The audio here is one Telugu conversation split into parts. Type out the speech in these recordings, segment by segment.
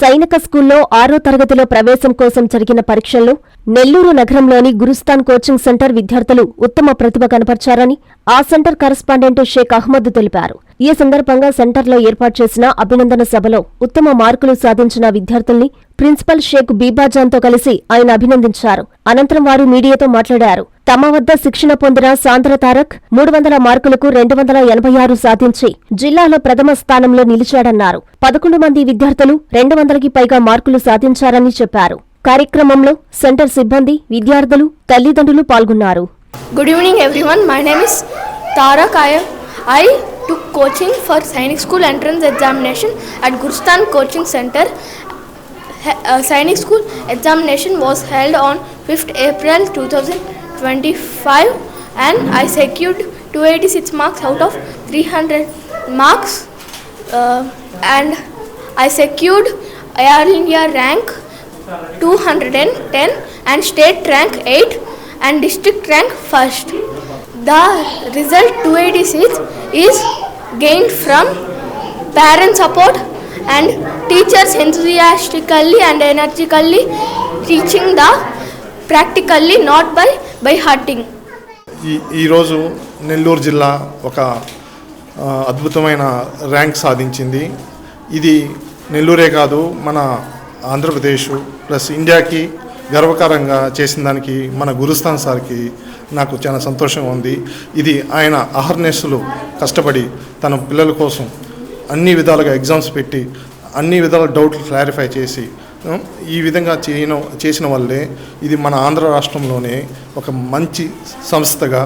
సైనిక స్కూల్లో ఆరో తరగతిలో ప్రవేశం కోసం జరిగిన పరీక్షల్లో నెల్లూరు నగరంలోని గురుస్థాన్ కోచింగ్ సెంటర్ విద్యార్థులు ఉత్తమ ప్రతిభ కనపర్చారని ఆ సెంటర్ కరస్పాండెంట్ షేక్ అహ్మద్ తెలిపారు. ఈ సందర్భంగా సెంటర్లో ఏర్పాటు చేసిన అభినందన సభలో ఉత్తమ మార్కులు సాధించిన విద్యార్థుల్ని ప్రిన్సిపల్ షేక్ బీబాజాన్తో కలిసి ఆయన అభినందించారు. అనంతరం వారు మీడియాతో మాట్లాడారు. తమ వద్ద శిక్షణ పొందిన సాంద్ర తారక్ మూడు వందల మార్కులకు రెండు వందల ఎనభై ఆరు సాధించి జిల్లాలో ప్రథమ స్థానంలో నిలిచాడన్నారు. పదకొండు మంది విద్యార్థులు రెండు వందలకి పైగా మార్కులు సాధించారని చెప్పారు. కార్యక్రమంలో సెంటర్ సిబ్బంది విద్యార్థులు తల్లిదండ్రులు పాల్గొన్నారు. Good evening everyone my name is Tarak I took coaching for Sainik School entrance examination at Gurstan Coaching Center. Uh, School examination was held on 5th April 2025 and I secured 286 marks out of 300 marks uh, and I secured Air India rank 210 and state rank 8 and district rank first. The result 286 is gained from parent support and teachers enthusiastically and energetically teaching the practically not by by hurting ఈ ఈరోజు నెల్లూరు జిల్లా ఒక అద్భుతమైన ర్యాంక్ సాధించింది ఇది నెల్లూరే కాదు మన ఆంధ్రప్రదేశ్ ప్లస్ ఇండియాకి గర్వకారంగా చేసిన దానికి మన గురుస్థాన్ సార్కి నాకు చాలా సంతోషంగా ఉంది. ఇది ఆయన అహర్నెస్సులు కష్టపడి తన పిల్లల కోసం అన్ని విధాలుగా ఎగ్జామ్స్ పెట్టి అన్ని విధాల డౌట్లు క్లారిఫై చేసి ఈ విధంగా చేయన చేసిన వల్లే ఇది మన ఆంధ్ర రాష్ట్రంలోనే ఒక మంచి సంస్థగా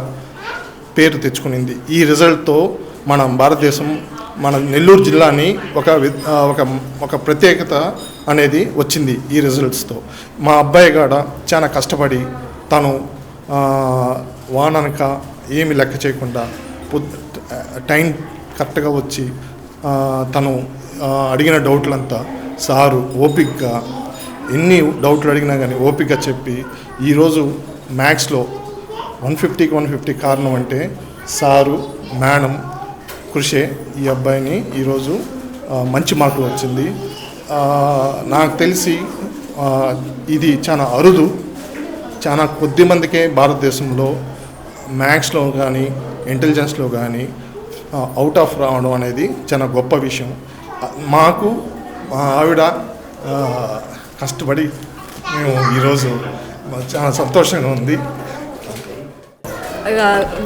పేరు తెచ్చుకునింది. ఈ రిజల్ట్తో మన భారతదేశం మన నెల్లూరు జిల్లాని ఒక వి- ఒక ఒక ప్రత్యేకత అనేది వచ్చింది ఈ రిజల్ట్స్తో మా అబ్బాయి గాడ చాలా కష్టపడి తను వాననక ఏమి లెక్క చేయకుండా టైం కరెక్ట్గా వచ్చి తను అడిగిన డౌట్లంతా సారు ఓపిక్గా ఎన్ని డౌట్లు అడిగినా కానీ ఓపిక్గా చెప్పి ఈరోజు మ్యాథ్స్లో వన్ ఫిఫ్టీకి వన్ ఫిఫ్టీ కారణం అంటే సారు మేడం కృషే ఈ అబ్బాయిని ఈరోజు మంచి మార్కులు వచ్చింది. నాకు తెలిసి ఇది చాలా అరుదు. చాలా కొద్ది మందికే భారతదేశంలో మ్యాథ్స్లో కానీ ఇంటెలిజెన్స్లో కానీ అవుట్ ఆఫ్ రావడం అనేది చాలా గొప్ప విషయం. మాకు మా ఆవిడ కష్టపడి మేము ఈరోజు చాలా సంతోషంగా ఉంది.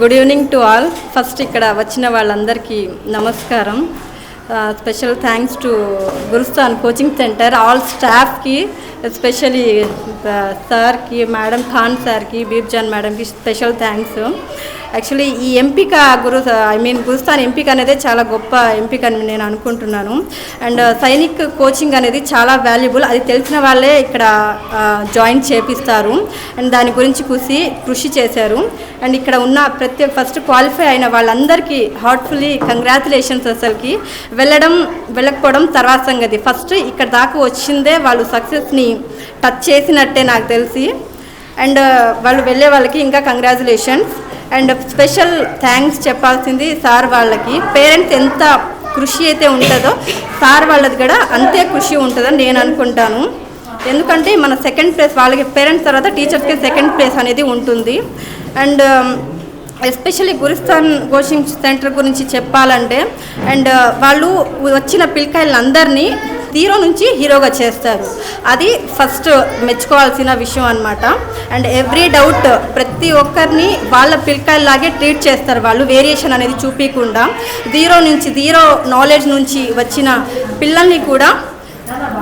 Good evening to all first ఇక్కడ వచ్చిన వాళ్ళందరికీ నమస్కారం. Special thanks to Gurusthan coaching centre all స్టాఫ్కి ఎస్పెషలీ సార్కి మేడం ఖాన్ సార్కి బీబ్జాన్ మేడంకి స్పెషల్ థ్యాంక్స్ యాక్చువల్లీ ఈ ఎంపిక గురు ఐ మీన్ గురుస్థాన్ ఎంపిక అనేది చాలా గొప్ప ఎంపిక అని నేను అనుకుంటున్నాను. అండ్ uh, సైనిక్ కోచింగ్ అనేది చాలా వాల్యుబుల్ అది తెలిసిన వాళ్ళే ఇక్కడ జాయిన్ చేపిస్తారు. అండ్ దాని గురించి కృషి కృషి చేశారు. అండ్ ఇక్కడ ఉన్న ప్రతి ఫస్ట్ క్వాలిఫై అయిన వాళ్ళందరికీ హార్ట్ఫుల్లీ కంగ్రాచులేషన్స్ అసలుకి. వెళ్ళడం వెళ్ళకపోవడం తర్వాత సంగతి. ఫస్ట్ ఇక్కడ దాకా వచ్చిందే వాళ్ళు సక్సెస్ని టచ్ చేసినట్టే నాకు తెలిసి. అండ్ uh, వాళ్ళు వెళ్ళే వాళ్ళకి ఇంకా కంగ్రాచులేషన్స్ అండ్ స్పెషల్ థ్యాంక్స్ చెప్పాల్సింది సార్ వాళ్ళకి. పేరెంట్స్ ఎంత కృషి అయితే ఉంటుందో సార్ వాళ్ళది కూడా అంతే కృషి ఉంటుందని నేను అనుకుంటాను. ఎందుకంటే మన సెకండ్ ప్లేస్ వాళ్ళకి పేరెంట్స్ తర్వాత టీచర్స్కి సెకండ్ ప్లేస్ అనేది ఉంటుంది. And especially Gurusthan coaching centre గురించి చెప్పాలంటే అండ్ uh, వాళ్ళు వచ్చిన పిల్లకాయలందరినీ హీరో నుంచి హీరోగా చేస్తారు. అది ఫస్ట్ మెచ్చుకోవాల్సిన విషయం అనమాట అండ్ ఎవ్రీ డౌట్ ప్రతి ఒక్కరిని వాళ్ళ పిల్లకాయలాగే ట్రీట్ చేస్తారు వాళ్ళు. వేరియేషన్ అనేది చూపించకుండా జీరో నుంచి జీరో నాలెడ్జ్ నుంచి వచ్చిన పిల్లల్ని కూడా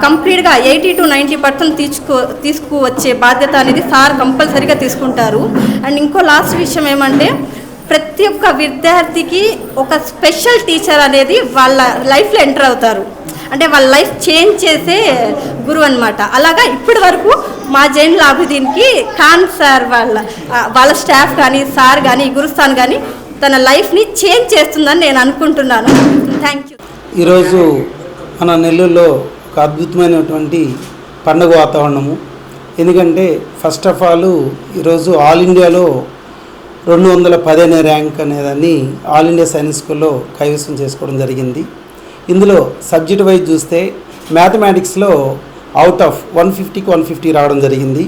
కంప్లీట్గా ఎయిటీ టు నైంటీ పర్సెంట్ తీసుకు తీసుకువచ్చే బాధ్యత అనేది సార్ కంపల్సరీగా తీసుకుంటారు. అండ్ ఇంకో లాస్ట్ విషయం ఏమంటే ప్రతి ఒక్క విద్యార్థికి ఒక స్పెషల్ టీచర్ అనేది వాళ్ళ లైఫ్లో ఎంటర్ అవుతారు. అంటే వాళ్ళ లైఫ్ చేంజ్ చేసే గురువు అనమాట అలాగా ఇప్పటి వరకు మా జైన్ అభిదీన్కి ఖాన్ సార్ వాళ్ళ వాళ్ళ స్టాఫ్ కానీ సార్ కానీ గురుస్థాన్ కానీ తన లైఫ్ని చేంజ్ చేస్తుందని నేను అనుకుంటున్నాను. థ్యాంక్ యూ ఈరోజు మన నెల్లూరులో ఒక అద్భుతమైనటువంటి పండుగ వాతావరణము. ఎందుకంటే ఫస్ట్ ఆఫ్ ఆల్ ఈరోజు ఆల్ ఇండియాలో రెండు వందల పది అనే ర్యాంక్ అనేదాన్ని ఆల్ ఇండియా సైన్స్ స్కూల్లో కైవసం చేసుకోవడం జరిగింది. ఇందులో సబ్జెక్ట్ వైజ్ చూస్తే మ్యాథమెటిక్స్లో అవుట్ ఆఫ్ వన్ ఫిఫ్టీకి వన్ ఫిఫ్టీ రావడం జరిగింది.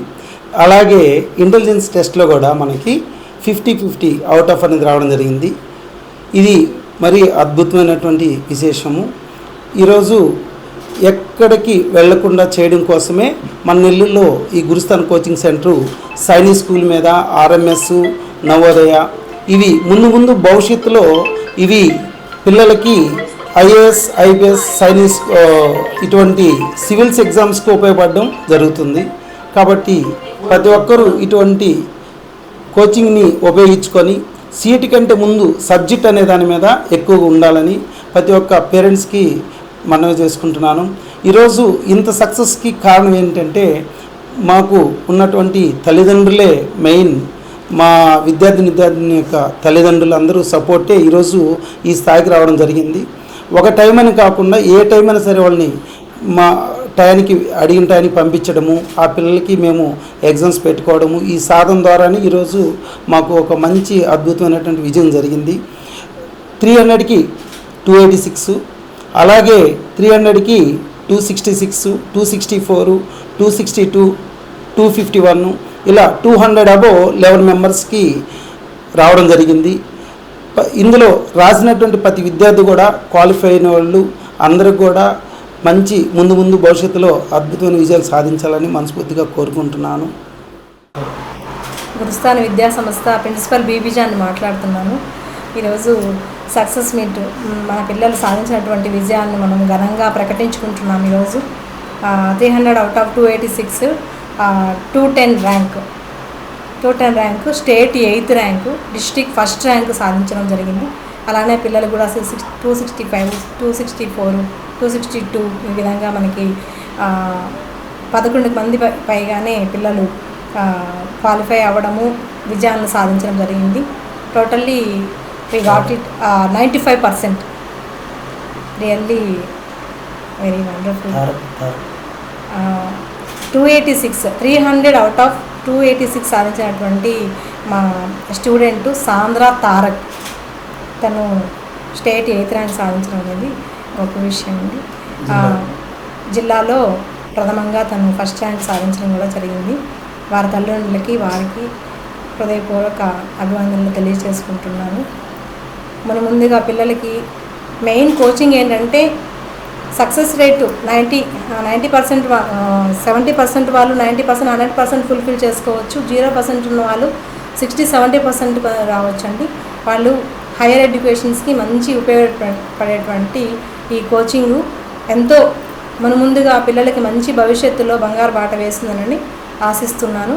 అలాగే ఇంటెలిజెన్స్ టెస్ట్లో కూడా మనకి ఫిఫ్టీ ఫిఫ్టీ అవుట్ ఆఫ్ అనేది రావడం జరిగింది. ఇది మరి అద్భుతమైనటువంటి విశేషము. ఈరోజు ఎక్కడికి వెళ్ళకుండా చేయడం కోసమే మన నెల్లూరులో ఈ Gurusthan coaching centre Sainik school మీద ఆర్ఎంఎస్ నవోదయ ఇవి ముందు ముందు భవిష్యత్తులో ఇవి పిల్లలకి ఐఏఎస్ ఐపీఎస్ సైనిస్ ఇటువంటి సివిల్స్ ఎగ్జామ్స్కి ఉపయోగపడడం జరుగుతుంది. కాబట్టి ప్రతి ఒక్కరూ ఇటువంటి కోచింగ్ని ఉపయోగించుకొని సీట్ కంటే ముందు సబ్జెక్ట్ అనే దాని మీద ఎక్కువగా ఉండాలని ప్రతి ఒక్క పేరెంట్స్కి మనవి చేసుకుంటున్నాను. ఈరోజు ఇంత సక్సెస్కి కారణం ఏంటంటే మాకు ఉన్నటువంటి తల్లిదండ్రులే మెయిన్. మా విద్యార్థిని విద్యార్థిని యొక్క తల్లిదండ్రులు అందరూ సపోర్టే ఈరోజు ఈ స్థాయికి రావడం జరిగింది. ఒక టైం అని కాకుండా ఏ టైం అయినా సరే వాళ్ళని మా టయానికి అడిగిన టయానికి పంపించడము ఆ పిల్లలకి మేము ఎగ్జామ్స్ పెట్టుకోవడము ఈ సాధన ద్వారానే ఈరోజు మాకు ఒక మంచి అద్భుతమైనటువంటి విజయం జరిగింది. త్రీ హండ్రెడ్కి టూ ఎయిటీ సిక్స్ అలాగే త్రీ హండ్రెడ్కి two sixty six two sixty four two sixty two two fifty one ఇలా టూ హండ్రెడ్ అబో లెవెన్ మెంబర్స్కి రావడం జరిగింది. ఇందులో రాసినటువంటి ప్రతి విద్యార్థి కూడా క్వాలిఫై అయిన వాళ్ళు అందరికి కూడా మంచి ముందు ముందు భవిష్యత్తులో అద్భుతమైన విజయాలు సాధించాలని మనస్ఫూర్తిగా కోరుకుంటున్నాను. గురుస్థాన విద్యా సంస్థ ప్రిన్సిపల్ బీబీజాన్ని మాట్లాడుతున్నాను. ఈరోజు సక్సెస్ మీట్ మన పిల్లలు సాధించినటువంటి విజయాన్ని మనం ఘనంగా ప్రకటించుకుంటున్నాం ఈరోజు. Three hundred out of two eighty six two ten rank. Two ten rank state eighth rank district first rank సాధించడం జరిగింది. అలానే పిల్లలు కూడా six two sixty five two sixty four two sixty two ఈ విధంగా మనకి పదకొండు మంది పైగానే పిల్లలు క్వాలిఫై అవ్వడము విజయాలను సాధించడం జరిగింది. Totally we got it ninety five percent really very wonderful two eighty six three hundred out of two eighty six సాధించినటువంటి మా స్టూడెంట్ సాంద్ర తారక్ తను స్టేట్ ఎయిత్ ర్యాంక్ సాధించడం అనేది గొప్ప విషయం అండి. జిల్లాలో ప్రథమంగా తను ఫస్ట్ ర్యాంక్ సాధించడం కూడా జరిగింది. వారి తల్లిదండ్రులకి వారికి హృదయపూర్వక అభివందనలు తెలియజేసుకుంటున్నాను. మన ముందుగా పిల్లలకి మెయిన్ కోచింగ్ ఏంటంటే success rate ninety ninety percent seventy percent వాళ్ళు ninety percent hundred percent fulfil చేసుకోవచ్చు. జీరో పర్సెంట్ ఉన్న వాళ్ళు సిక్స్టీ సెవెంటీ పర్సెంట్ రావచ్చండి. వాళ్ళు హైయర్ ఎడ్యుకేషన్స్కి మంచి ఉపయోగపడేటువంటి ఈ కోచింగు ఎంతో మన ముందుగా పిల్లలకి మంచి భవిష్యత్తులో బంగారు బాట వేస్తుందనని ఆశిస్తున్నాను.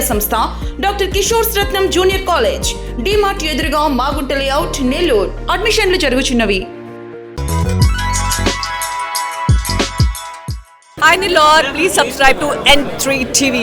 సంస్థ doctor Kishore Ratnam junior college DMart ఎదురుగా మాగుంట లేఅవుట్ నెల్లూరు అడ్మిషన్లు జరుగుచున్నవి Hi Nilor, please subscribe to N3 TV.